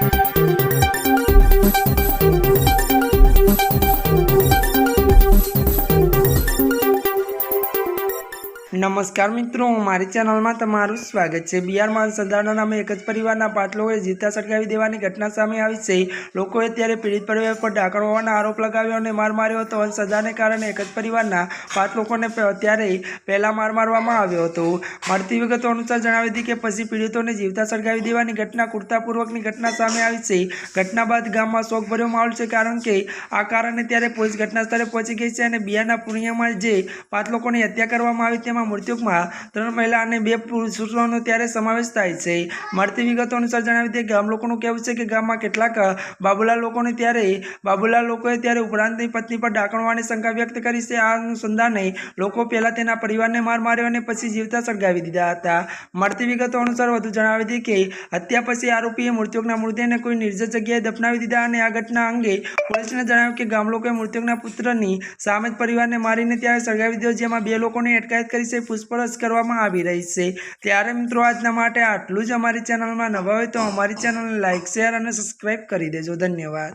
Thank you. નમસ્કાર મિત્રો, મારી ચેનલમાં તમારું સ્વાગત છે. બિહારમાં સરદારના નામે એક જ પરિવારના પાંચ લોકોએ જીતા સળગાવી દેવાની ઘટના સામે આવી છે. લોકોએ ત્યારે પીડિત પરિવાર પર ઢાંકણ હોવાનો આરોપ લગાવ્યો અને માર માર્યો હતો અને સજાને કારણે એક જ પરિવારના પાંચ લોકોને ત્યારે પહેલાં માર મારવામાં આવ્યો હતો. મળતી વિગતો અનુસાર જણાવી હતી કે પછી પીડિતોને જીવતા સળગાવી દેવાની ઘટના કુર્તાપૂર્વકની ઘટના સામે આવી છે. ઘટના બાદ ગામમાં શોકભર્યો માહોલ છે કારણ કે આ કારણે ત્યારે પોલીસ ઘટના સ્થળે પહોંચી ગઈ છે અને બિહારના પૂર્ણિયામાં જે પાંચ લોકોની હત્યા કરવામાં આવી તેમાં મૃત્યુમાં ત્રણ મહિલા અને બે પુરુષોનો ત્યારે સમાવેશ થાય છે. મળતી વિગતો અનુસાર જણાવી દે ગામ લોકોનું કહેવું છે કે ગામમાં કેટલાક બાબુલાલ લોકોને ત્યારે બાબુલાલ લોકોએ ત્યારે ઉપરાંતની પત્ની પર ડાકણવાની શંકા વ્યક્ત કરી છે. આ અનુસંધાને લોકો પહેલા તેના પરિવારને માર માર્યો અને પછી જીવતા સળગાવી દીધા હતા. મળતી વિગતો અનુસાર વધુ જણાવી દે કે હત્યા પછી આરોપીએ મૃત્યુકના મૃતદેહને કોઈ નિર્જર જગ્યાએ દફનાવી દીધા અને આ ઘટના અંગે પોલીસને જણાવ્યું કે ગામ લોકોએ મૃત્યુકના પુત્રની સામે પરિવારને મારીને ત્યારે સળગાવી દીધો, જેમાં બે લોકોને અટકાયત કરી છે પૂછપરછ કરવામાં આવી રહી છે. ત્યારે મિત્રો, આજના માટે આટલું જ. અમારી ચેનલમાં નવા હોય તો અમારી ચેનલને લાઇક શેર અને સબસ્ક્રાઈબ કરી દેજો. ધન્યવાદ.